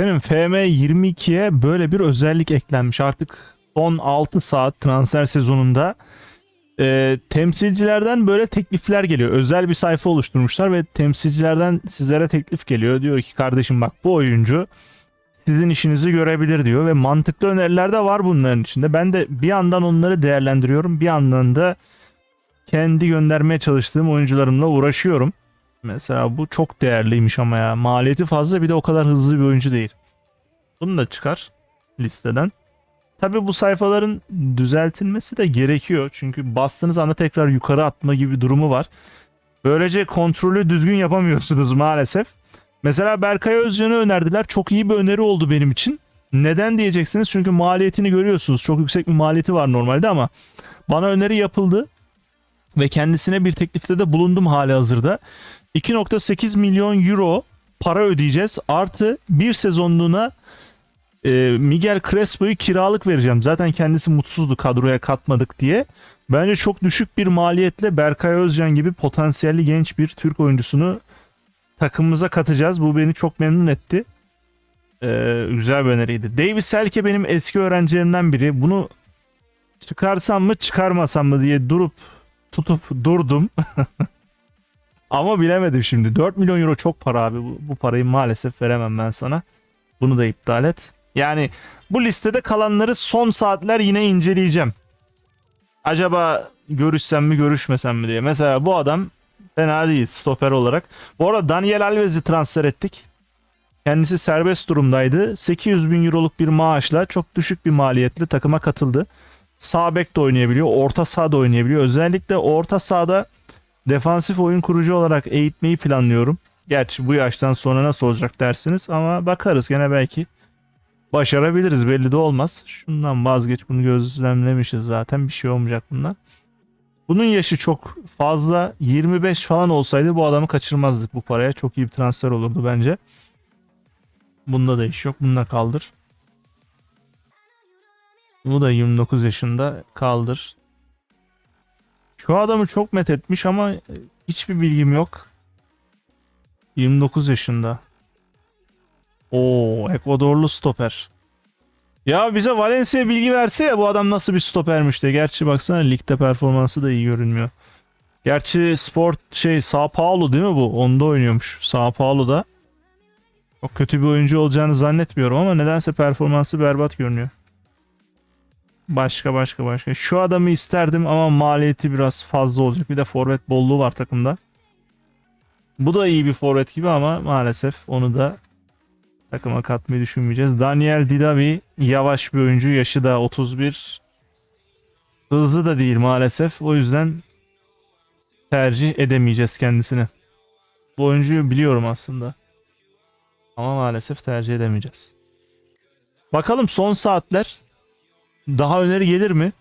Efendim FM22'ye böyle bir özellik eklenmiş. Artık son 6 saat transfer sezonunda e, temsilcilerden böyle teklifler geliyor. Özel bir sayfa oluşturmuşlar ve temsilcilerden sizlere teklif geliyor. Diyor ki kardeşim bak bu oyuncu sizin işinizi görebilir diyor ve mantıklı öneriler de var bunların içinde. Ben de bir yandan onları değerlendiriyorum. Bir yandan da kendi göndermeye çalıştığım oyuncularımla uğraşıyorum. Mesela bu çok değerliymiş ama ya. Maliyeti fazla bir de o kadar hızlı bir oyuncu değil. Bunu da çıkar listeden. Tabi bu sayfaların düzeltilmesi de gerekiyor. Çünkü bastığınız anda tekrar yukarı atma gibi bir durumu var. Böylece kontrolü düzgün yapamıyorsunuz maalesef. Mesela Berkay Özcan'ı önerdiler. Çok iyi bir öneri oldu benim için. Neden diyeceksiniz? Çünkü maliyetini görüyorsunuz. Çok yüksek bir maliyeti var normalde ama bana öneri yapıldı ve kendisine bir teklifte de bulundum hali hazırda. 2.8 milyon euro para ödeyeceğiz. Artı bir sezonluğuna e, Miguel Crespo'yu kiralık vereceğim. Zaten kendisi mutsuzdu kadroya katmadık diye. Bence çok düşük bir maliyetle Berkay Özcan gibi potansiyelli genç bir Türk oyuncusunu takımımıza katacağız. Bu beni çok memnun etti. Ee, güzel bir öneriydi. Davis Selke benim eski öğrencilerimden biri. Bunu çıkarsam mı çıkarmasam mı diye durup tutup durdum. Ama bilemedim şimdi. 4 milyon euro çok para abi. Bu, bu parayı maalesef veremem ben sana. Bunu da iptal et. Yani bu listede kalanları son saatler yine inceleyeceğim. Acaba görüşsem mi görüşmesem mi diye. Mesela bu adam fena değil stoper olarak. Bu arada Daniel Alves'i transfer ettik. Kendisi serbest durumdaydı. 800 bin euroluk bir maaşla çok düşük bir maliyetle takıma katıldı. Sağ bek de oynayabiliyor. Orta sahada oynayabiliyor. Özellikle orta sahada defansif oyun kurucu olarak eğitmeyi planlıyorum. Gerçi bu yaştan sonra nasıl olacak dersiniz ama bakarız gene belki başarabiliriz belli de olmaz. Şundan vazgeç bunu gözlemlemişiz zaten bir şey olmayacak bundan. Bunun yaşı çok fazla 25 falan olsaydı bu adamı kaçırmazdık bu paraya. Çok iyi bir transfer olurdu bence. Bunda da iş yok. Bunda kaldır. Bu da 29 yaşında kaldır. Şu adamı çok met etmiş ama hiçbir bilgim yok. 29 yaşında. Oo, Ekvadorlu stoper. Ya bize Valencia bilgi verse ya bu adam nasıl bir stopermiş de. Gerçi baksana ligde performansı da iyi görünmüyor. Gerçi sport şey Sao Paulo değil mi bu? Onda oynuyormuş. Sao Paulo'da. Çok kötü bir oyuncu olacağını zannetmiyorum ama nedense performansı berbat görünüyor. Başka başka başka. Şu adamı isterdim ama maliyeti biraz fazla olacak. Bir de forvet bolluğu var takımda. Bu da iyi bir forvet gibi ama maalesef onu da takıma katmayı düşünmeyeceğiz. Daniel Didavi yavaş bir oyuncu. Yaşı da 31. Hızlı da değil maalesef. O yüzden tercih edemeyeceğiz kendisini. Bu oyuncuyu biliyorum aslında. Ama maalesef tercih edemeyeceğiz. Bakalım son saatler daha öneri gelir mi?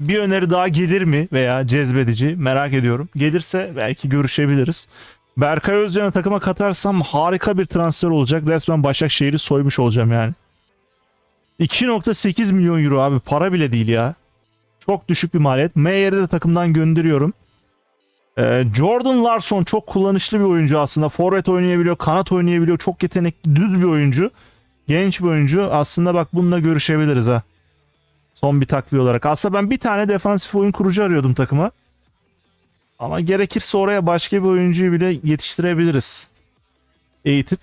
Bir öneri daha gelir mi veya cezbedici merak ediyorum. Gelirse belki görüşebiliriz. Berkay Özcan'ı takıma katarsam harika bir transfer olacak. Resmen Başakşehir'i soymuş olacağım yani. 2.8 milyon euro abi para bile değil ya. Çok düşük bir maliyet. Meyer'i de takımdan gönderiyorum. Ee, Jordan Larson çok kullanışlı bir oyuncu aslında. Forvet oynayabiliyor, kanat oynayabiliyor. Çok yetenekli, düz bir oyuncu. Genç bir oyuncu. Aslında bak bununla görüşebiliriz ha. Son bir takviye olarak. Aslında ben bir tane defansif oyun kurucu arıyordum takıma. Ama gerekirse oraya başka bir oyuncuyu bile yetiştirebiliriz. Eğitip.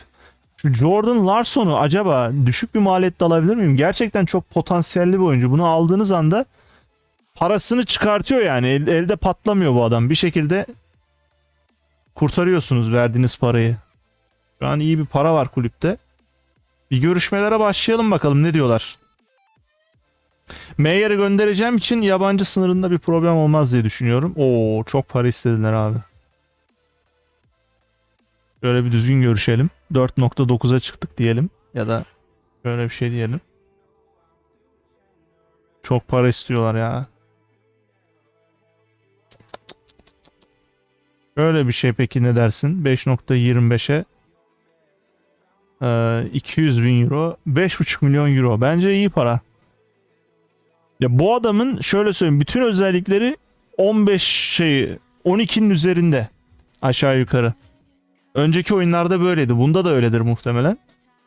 Şu Jordan Larson'u acaba düşük bir maliyette alabilir miyim? Gerçekten çok potansiyelli bir oyuncu. Bunu aldığınız anda parasını çıkartıyor yani. El- elde patlamıyor bu adam. Bir şekilde kurtarıyorsunuz verdiğiniz parayı. Şu an iyi bir para var kulüpte. Bir görüşmelere başlayalım bakalım ne diyorlar. Meyer'i göndereceğim için yabancı sınırında bir problem olmaz diye düşünüyorum. Oo çok para istediler abi. Şöyle bir düzgün görüşelim. 4.9'a çıktık diyelim. Ya da şöyle bir şey diyelim. Çok para istiyorlar ya. Böyle bir şey peki ne dersin? 5.25'e ee, 200 bin euro 5.5 milyon euro. Bence iyi para. Ya bu adamın şöyle söyleyeyim bütün özellikleri 15 şey 12'nin üzerinde aşağı yukarı. Önceki oyunlarda böyleydi. Bunda da öyledir muhtemelen.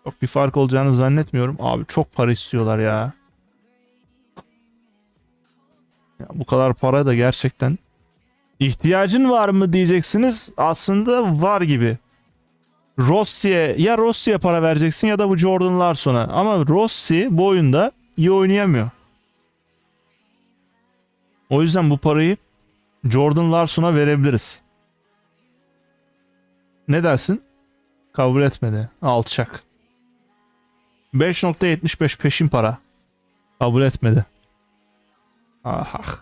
Çok bir fark olacağını zannetmiyorum. Abi çok para istiyorlar ya. ya bu kadar para da gerçekten ihtiyacın var mı diyeceksiniz. Aslında var gibi. Rossi'ye ya Rossi'ye para vereceksin ya da bu Jordan Larson'a. Ama Rossi bu oyunda iyi oynayamıyor. O yüzden bu parayı Jordan Larson'a verebiliriz. Ne dersin? Kabul etmedi. Alçak. 5.75 peşin para. Kabul etmedi. Ah. ah.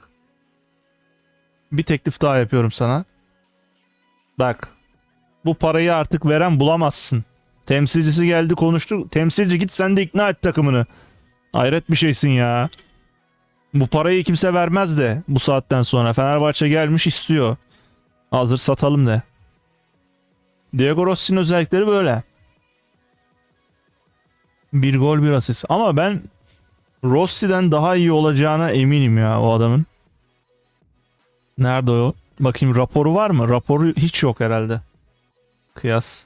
Bir teklif daha yapıyorum sana. Bak. Bu parayı artık veren bulamazsın. Temsilcisi geldi konuştu. Temsilci git sen de ikna et takımını. Hayret bir şeysin ya. Bu parayı kimse vermez de bu saatten sonra. Fenerbahçe gelmiş istiyor. Hazır satalım de. Diego Rossi'nin özellikleri böyle. Bir gol bir asist. Ama ben Rossi'den daha iyi olacağına eminim ya o adamın. Nerede o? Bakayım raporu var mı? Raporu hiç yok herhalde. Kıyas.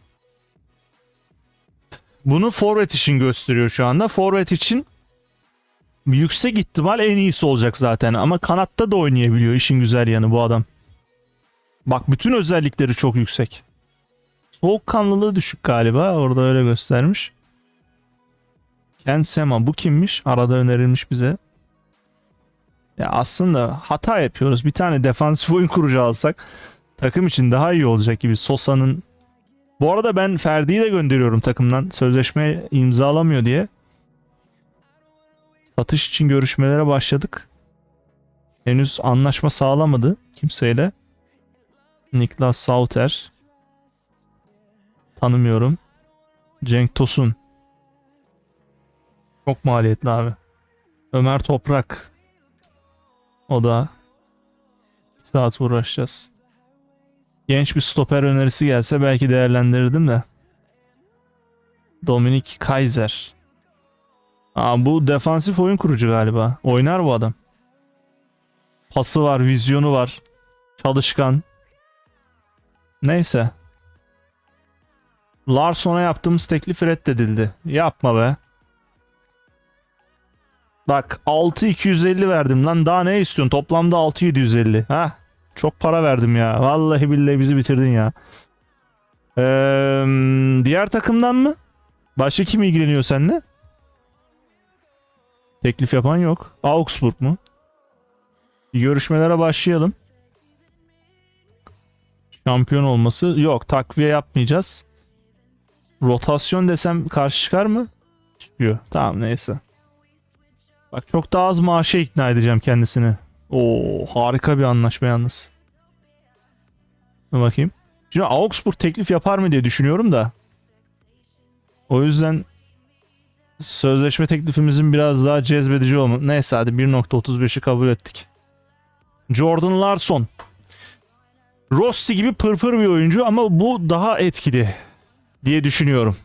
Bunu forvet için gösteriyor şu anda. Forvet için yüksek ihtimal en iyisi olacak zaten. Ama kanatta da oynayabiliyor. İşin güzel yanı bu adam. Bak bütün özellikleri çok yüksek. Soğukkanlılığı düşük galiba. Orada öyle göstermiş. Ken Sema bu kimmiş? Arada önerilmiş bize. Ya aslında hata yapıyoruz. Bir tane defansif oyun kurucu alsak takım için daha iyi olacak gibi. Sosa'nın bu arada ben Ferdi'yi de gönderiyorum takımdan. Sözleşme imzalamıyor diye. Satış için görüşmelere başladık. Henüz anlaşma sağlamadı kimseyle. Niklas Sauter. Tanımıyorum. Cenk Tosun. Çok maliyetli abi. Ömer Toprak. O da 2 saat uğraşacağız. Genç bir stoper önerisi gelse belki değerlendirirdim de. Dominik Kaiser. Aa, bu defansif oyun kurucu galiba. Oynar bu adam. Pası var, vizyonu var. Çalışkan. Neyse. Larson'a yaptığımız teklif reddedildi. Yapma be. Bak 6250 verdim lan daha ne istiyorsun? Toplamda 6750. Ha? Çok para verdim ya. Vallahi billahi bizi bitirdin ya. Ee, diğer takımdan mı? Başka kim ilgileniyor seninle? Teklif yapan yok. Augsburg mu? Görüşmelere başlayalım. Şampiyon olması yok. Takviye yapmayacağız. Rotasyon desem karşı çıkar mı? Çıkıyor. Tamam neyse. Bak çok daha az maaşa ikna edeceğim kendisini. Oo harika bir anlaşma yalnız. Dur bakayım. Şimdi Augsburg teklif yapar mı diye düşünüyorum da. O yüzden sözleşme teklifimizin biraz daha cezbedici olma. Neyse hadi 1.35'i kabul ettik. Jordan Larson. Rossi gibi pırpır bir oyuncu ama bu daha etkili diye düşünüyorum.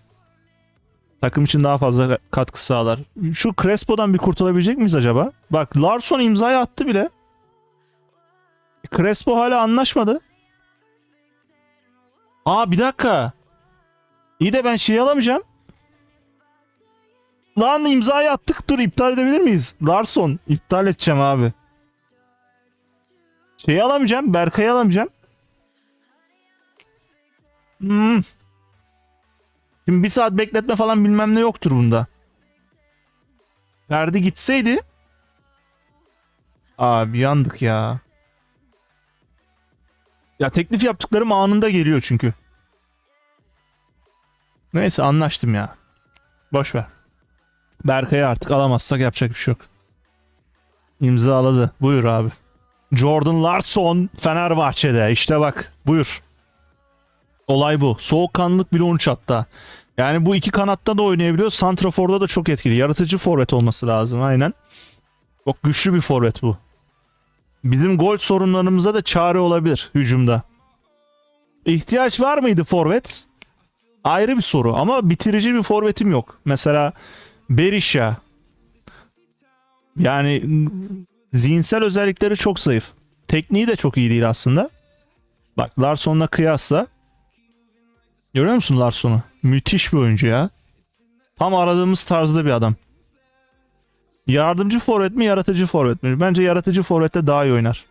Takım için daha fazla katkı sağlar. Şu Crespo'dan bir kurtulabilecek miyiz acaba? Bak Larson imzayı attı bile. Crespo hala anlaşmadı. Aa bir dakika. İyi de ben şey alamayacağım. Lan imzayı attık dur iptal edebilir miyiz? Larson iptal edeceğim abi. Şeyi alamayacağım. Berkay'ı alamayacağım. Hmm. Şimdi bir saat bekletme falan bilmem ne yoktur bunda. Ferdi gitseydi. Abi yandık ya. Ya teklif yaptıklarım anında geliyor çünkü. Neyse anlaştım ya. Boş ver. Berkay'ı artık alamazsak yapacak bir şey yok. İmzaladı. Buyur abi. Jordan Larson Fenerbahçe'de. İşte bak buyur. Olay bu. Soğukkanlılık bile 13 hatta. Yani bu iki kanatta da oynayabiliyor. Santrafor'da da çok etkili. Yaratıcı forvet olması lazım aynen. Çok güçlü bir forvet bu. Bizim gol sorunlarımıza da çare olabilir hücumda. İhtiyaç var mıydı forvet? Ayrı bir soru ama bitirici bir forvetim yok. Mesela Berisha. Yani zihinsel özellikleri çok zayıf. Tekniği de çok iyi değil aslında. Bak Larson'la kıyasla Görüyor musun Larson'u? Müthiş bir oyuncu ya. Tam aradığımız tarzda bir adam. Yardımcı forvet mi yaratıcı forvet mi? Bence yaratıcı forvette daha iyi oynar.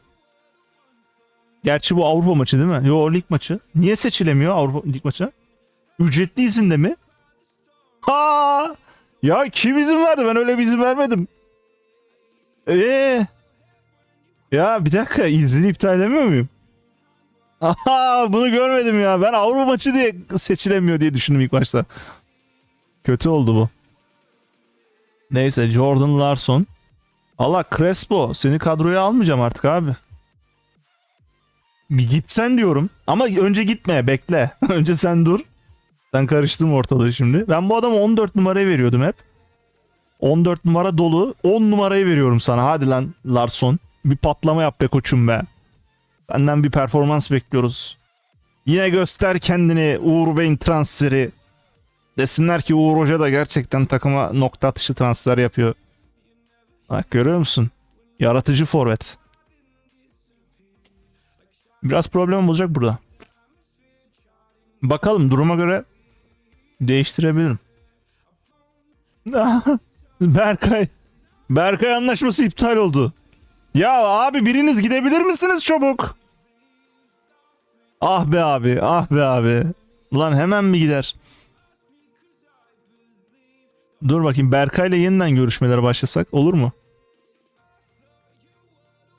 Gerçi bu Avrupa maçı değil mi? Yo lig maçı. Niye seçilemiyor Avrupa lig maçı? Ücretli izinde mi? Ha! Ya kim izin verdi? Ben öyle bir izin vermedim. Ee? Ya bir dakika izini iptal edemiyor muyum? Aha bunu görmedim ya. Ben Avrupa maçı diye seçilemiyor diye düşündüm ilk başta. Kötü oldu bu. Neyse Jordan Larson. Allah Crespo seni kadroya almayacağım artık abi. Bir gitsen diyorum. Ama önce gitme bekle. önce sen dur. Sen karıştım ortalığı şimdi. Ben bu adama 14 numarayı veriyordum hep. 14 numara dolu. 10 numarayı veriyorum sana. Hadi lan Larson. Bir patlama yap be koçum be. Benden bir performans bekliyoruz. Yine göster kendini Uğur Bey'in transferi. Desinler ki Uğur Hoca da gerçekten takıma nokta atışı transfer yapıyor. Bak görüyor musun? Yaratıcı forvet. Biraz problem olacak burada. Bakalım duruma göre değiştirebilirim. Berkay. Berkay anlaşması iptal oldu. Ya abi biriniz gidebilir misiniz çabuk? Ah be abi, ah be abi. Lan hemen mi gider? Dur bakayım Berkay'la yeniden görüşmelere başlasak olur mu?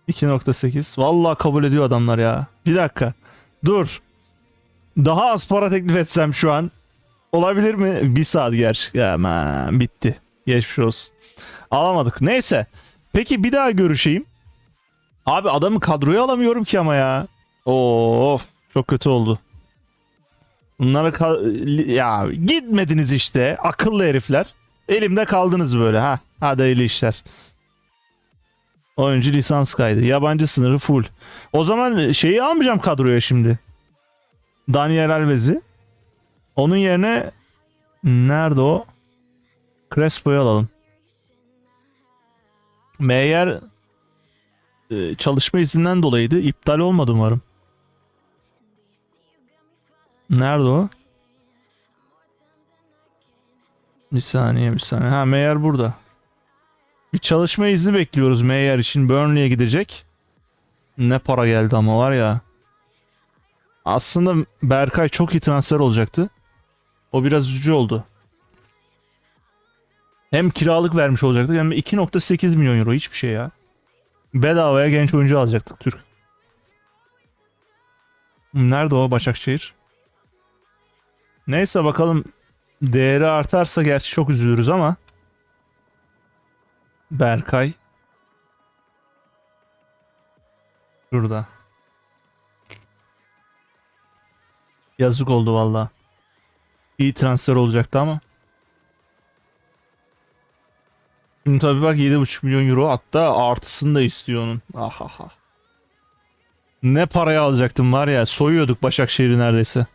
2.8. Vallahi kabul ediyor adamlar ya. Bir dakika. Dur. Daha az para teklif etsem şu an. Olabilir mi? Bir saat gerçi. Aman bitti. Geçmiş olsun. Alamadık. Neyse. Peki bir daha görüşeyim. Abi adamı kadroya alamıyorum ki ama ya. Of çok kötü oldu. Bunlara ya gitmediniz işte akıllı herifler. Elimde kaldınız böyle ha. Hadi hayırlı işler. Oyuncu lisans kaydı. Yabancı sınırı full. O zaman şeyi almayacağım kadroya şimdi. Daniel Alves'i. Onun yerine nerede o? Crespo'yu alalım. Meyer e, çalışma izinden dolayıydı. İptal olmadı umarım. Nerede o? Bir saniye bir saniye. Ha Meyer burada. Bir çalışma izni bekliyoruz Meyer için. Burnley'e gidecek. Ne para geldi ama var ya. Aslında Berkay çok iyi transfer olacaktı. O biraz üzücü oldu. Hem kiralık vermiş olacaktık hem de 2.8 milyon euro hiçbir şey ya. Bedavaya genç oyuncu alacaktık Türk. Nerede o Başakşehir? Neyse bakalım değeri artarsa gerçi çok üzülürüz ama Berkay Şurada. Yazık oldu valla. İyi transfer olacaktı ama. Şimdi tabii bak 7,5 milyon euro hatta artısını da istiyor onun. Ah ah ah. Ne paraya alacaktım var ya soyuyorduk Başakşehir'i neredeyse.